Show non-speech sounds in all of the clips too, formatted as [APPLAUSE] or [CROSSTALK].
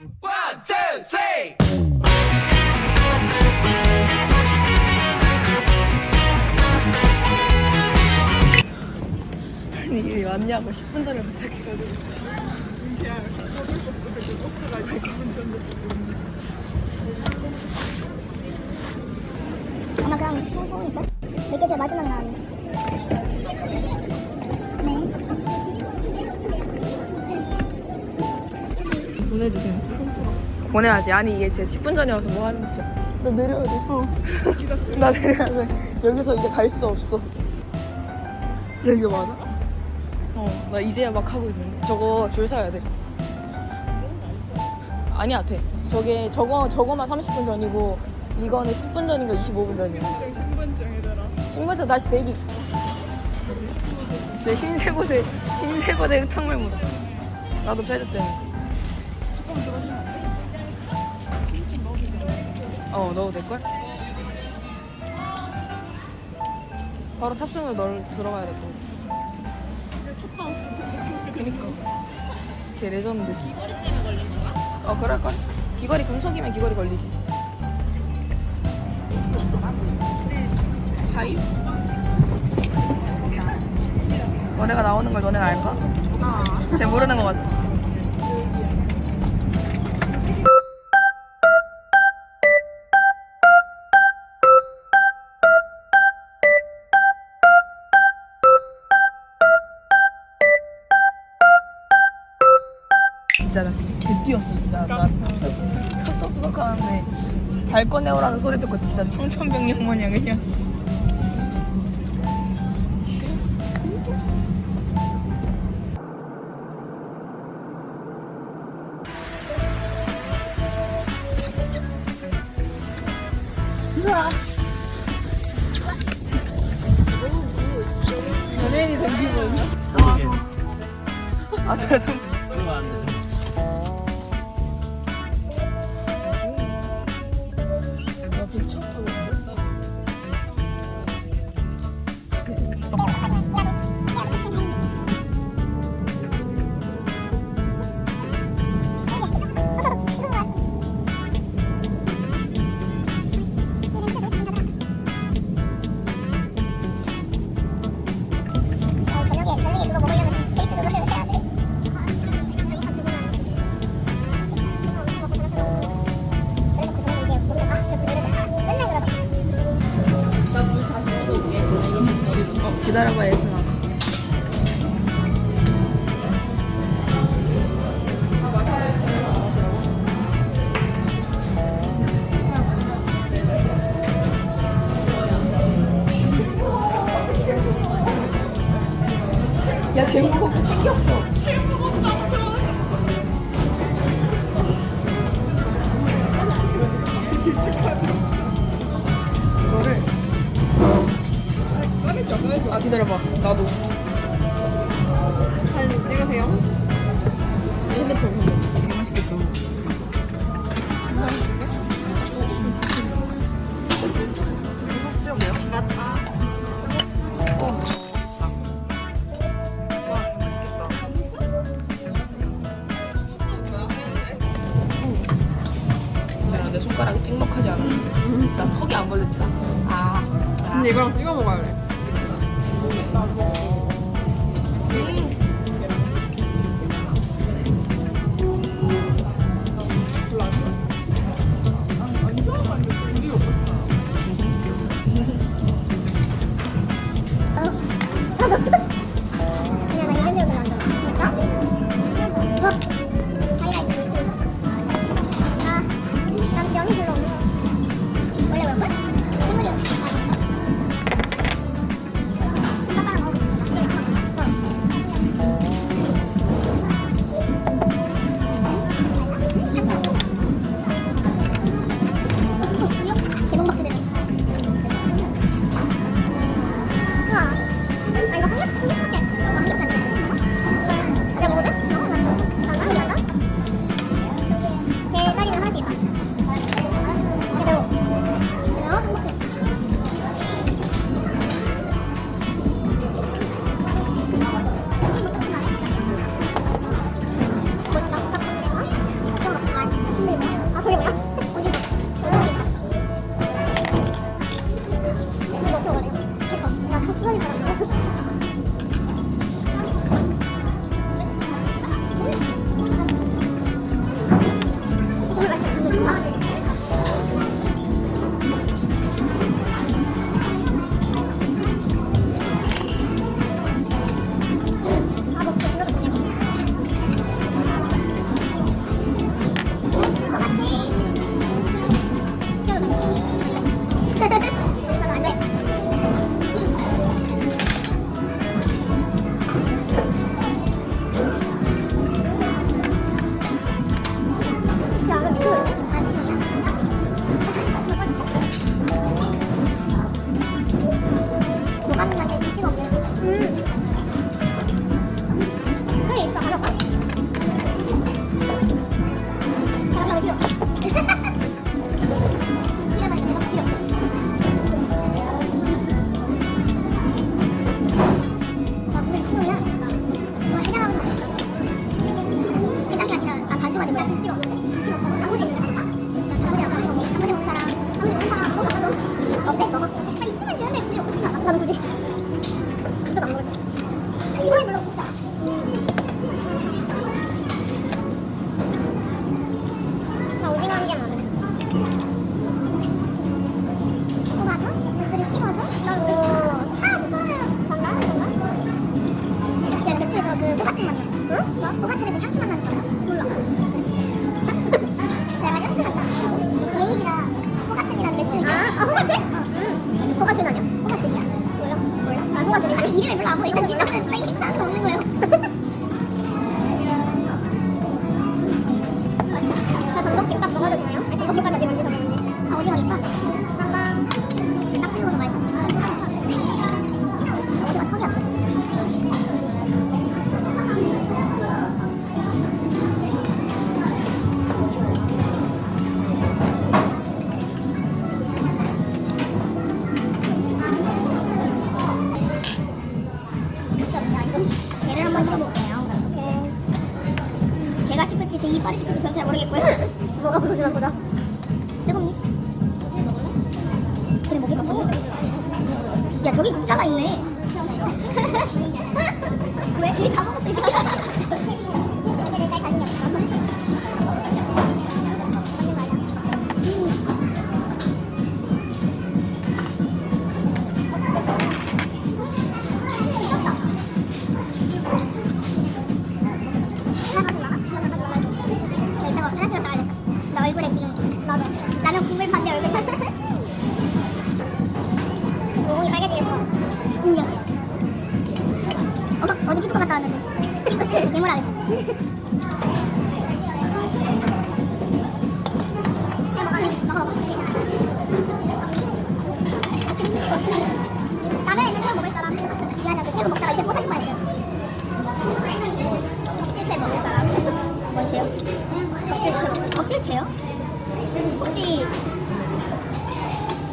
One, two, three. 아니 이게 맞냐고 10분 전에 도착해가지고 아마 그냥 소송일걸? 몇개 제일 마지막에 나왔는데 네 보내주세요 보내야지. 아니 이게 진짜 10분 전에 와서 뭐 하는 짓이야. 나 내려야 돼. 어. 나 내려야 돼. 여기서 이제 갈 수 없어. 여기 맞아? 어 나 이제야 막 하고 있는데. 저거 줄 서야 돼. 아니야 돼. 저게 저거 저거만 30분 전이고 이거는 10분 전인가 25분 전이야. 신분증이더라. 신분증 다시 대기. 내 흰색 옷에 흰색 옷에 흙탕물 묻었어. 나도 패드 때문에 어 넣어도 될걸? 바로 탑승을 널 들어가야 될 것 같아 그니까 걔 레전드 귀걸이 때문에 걸리는 거야? 어 그럴걸? 귀걸이 금속이면 귀걸이 걸리지 하이? 너네가 나오는 걸 너네가 알까? 쟤 모르는 거 같지? 진짜 나 개 뛰었어 진짜. 나 탑석수석 하는데. 발 꺼내오라는 소리 듣고 진짜 청천벽력 마냥 그냥 그러다. 기다려봐. 나도. 사진 찍으세요. 핸드폰 씹을지 제 이빨이 씹을지 전잘 모르겠고요. 뭐가 무슨 생각보다 껍질째 껍질째요? 혹시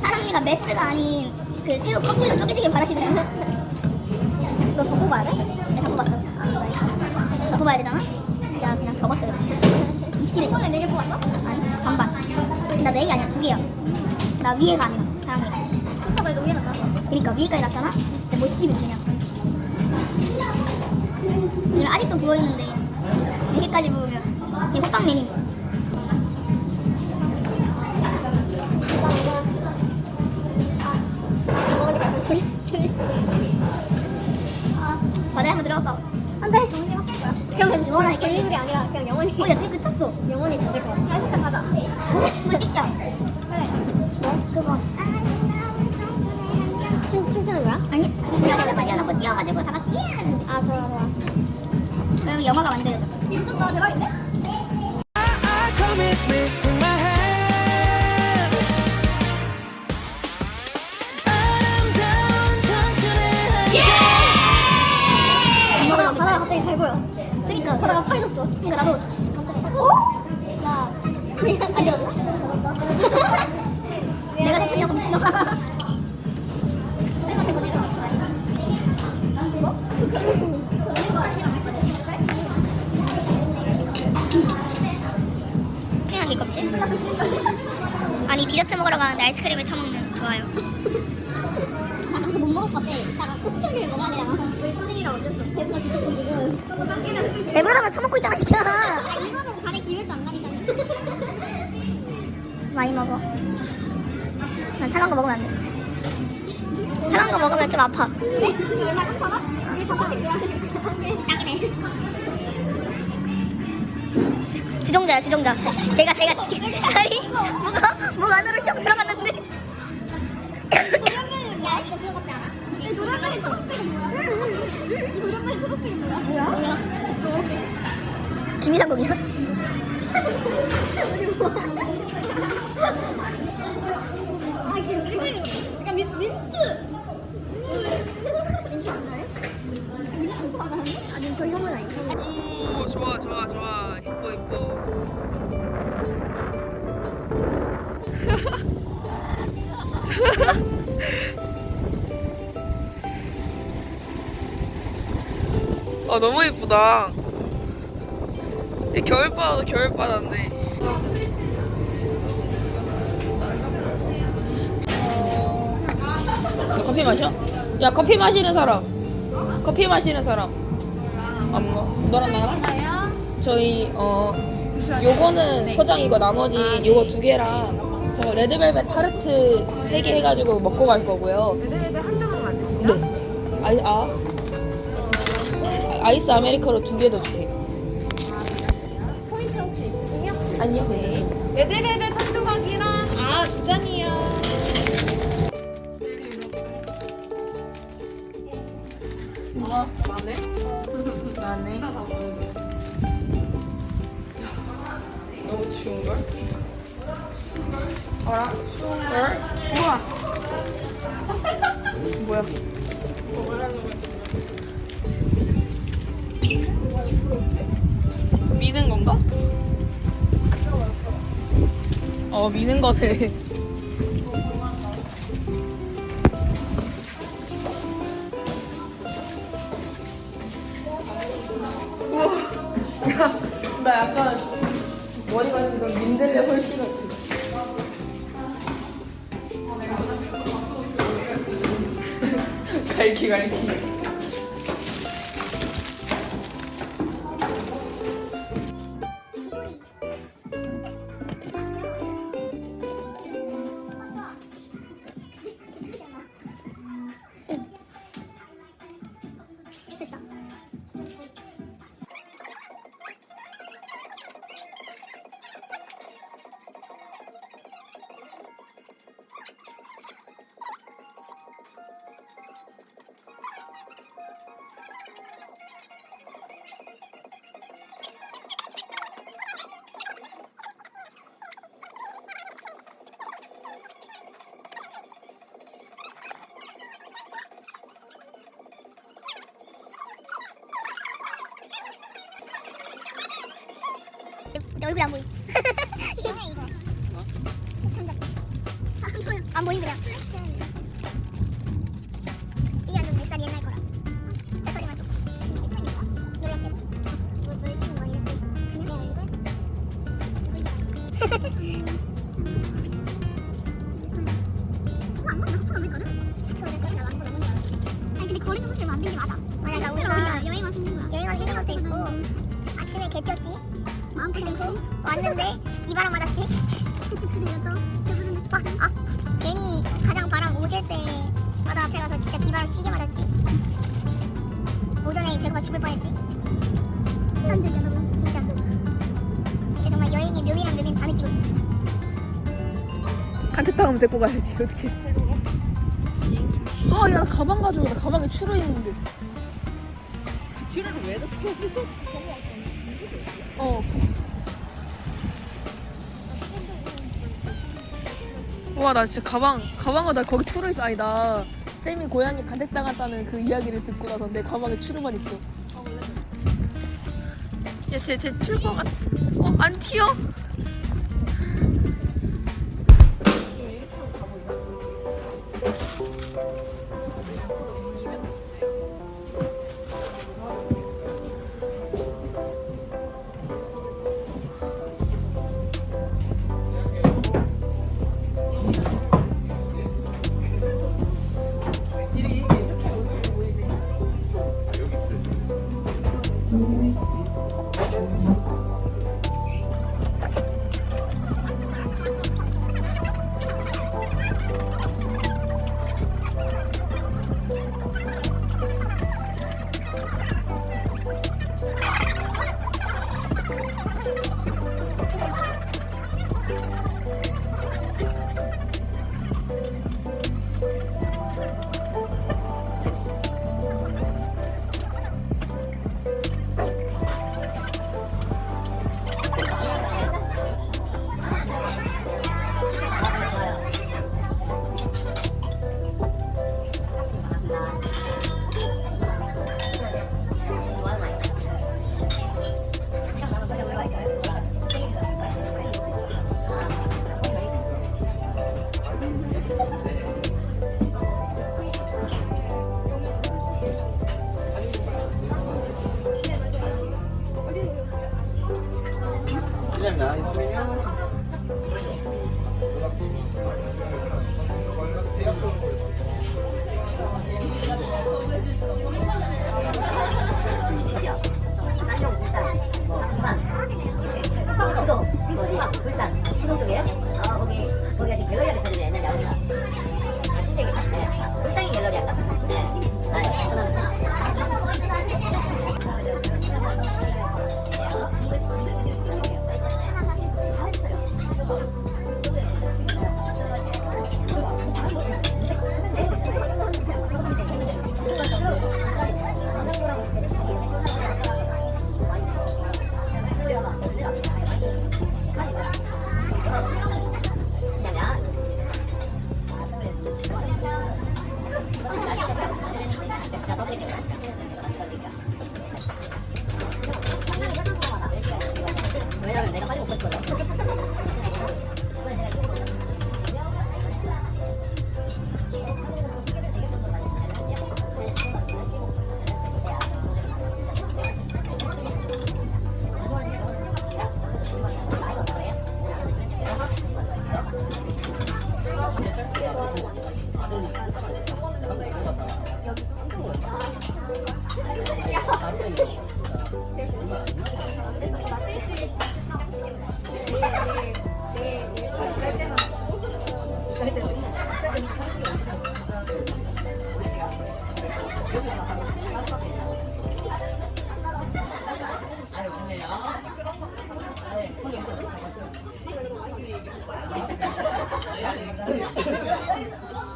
사랑니가 메스가 아닌 그 새우 껍질로 쪼개지길 바라시나요? [LAUGHS] 너더 뽑아야 돼? 네, 다 뽑았어 더 뽑아야 되잖아? 진짜 그냥 접었어요 [LAUGHS] 입술에 처음에 4개 뽑았어? 아니 반반 나 4개 아니야 2개야 나 위에가 안나 사랑니가 그니까 왜 위에 났다 그니까 위에까지 났잖아? 진짜 못 씹어 그냥 아직도 부어있는데 여기까지 부 바다에 한번? 안돼. 바뀔 거야 영원하게 아니라 그냥 영원히. 우리 쳤어. 영원히 잠들 것 같아. 살짝 가자. 그거 찍자. 그래. 뭐? 그거. 춤, 춤추는 거야? 아니 뛰어가지고 다 같이. 예. 아 좋아 좋아. 그럼 영화가 만들어져. 미쳤다 대박인데? 그니까 바다가 파래졌어 그니까 나도 어? 야안 찍었어? 내가 대천이라고 미친놈아? 아니 디저트 먹으러 가는데 아이스크림을 처먹는 좋아요 다면 처먹고 있잖아 시켜 아 이거는 간에 기울도 안 가니까 많이 먹어. 난 차가운 거 먹으면 안돼. 차가운 거 먹으면 좀 아파. [LAUGHS] 그래? 이거 얼마 3,000원? 이게 1,000원씩 딱이네. 주종자야 주종자. 제가 제가. 지- 아니 뭐가 목 안으로 슉 들어갔는데. 야 이거 그거 같지 않아? 이 도련맨의 초록색이 뭐야? 이 도련맨의 초록색이 뭐야? 뭐야? 몰라 김이상국이야? 아 이게 약간 민, 민트 민트 안 나요? 민트 안 나요? 아니 저 형은 아니고 오 좋아 좋아 좋아 이뻐 이뻐 [LAUGHS] 아 너무 예쁘다 이 겨울바다도 겨울바다인데 너 커피 마셔? 야 커피 마시는 사람 커피 마시는 사람 안 먹어 너랑 나랑? 저희 어 요거는 포장이고 나머지 요거 두 개랑 저 레드벨벳 타르트 세 개 해가지고 먹고 갈 거고요. 레드벨벳 한 장만 만드세요? 네. 아이 아 아이스 아메리카노 두 개 더 주세요. 아니요, 네. 네네네네 탕조각이랑 아 두 잔이요. [LAUGHS] 아 많네. 나네. 하나 다 먹는데. 너무 추운 걸? 어라? 추운 걸? 우와! [LAUGHS] 뭐야? 미는 건가? 어, 미는 거네. 우와! 야, 나 약간 머리가 지금 민들레 헐씨 같아. 갈기 갈기. 얼굴 안 보임. [LAUGHS] 이게 뭐야 이거? 손잡기. 안 보여. 안 보임 그냥. 배고파 죽을 뻔했지. 힘들죠 너무 진짜. 이제 정말 여행의 묘미랑 묘미는 다 느끼고 있어. 간택당하면 데리고 가야지, 어떻게. 아, 야, 가방 가져와. 나 가방에 추루 있는데. 추루를 왜 넣고? 어. 와, 나 진짜 가방, 가방에 나 거기 추루 있어. 아니, 나 쌤이 고양이 간택당했다는 그 이야기를 듣고 나서 내 가방에 추루만 있어. 야, 쟤, 쟤 튈 것 같아. 어, 안 튀어?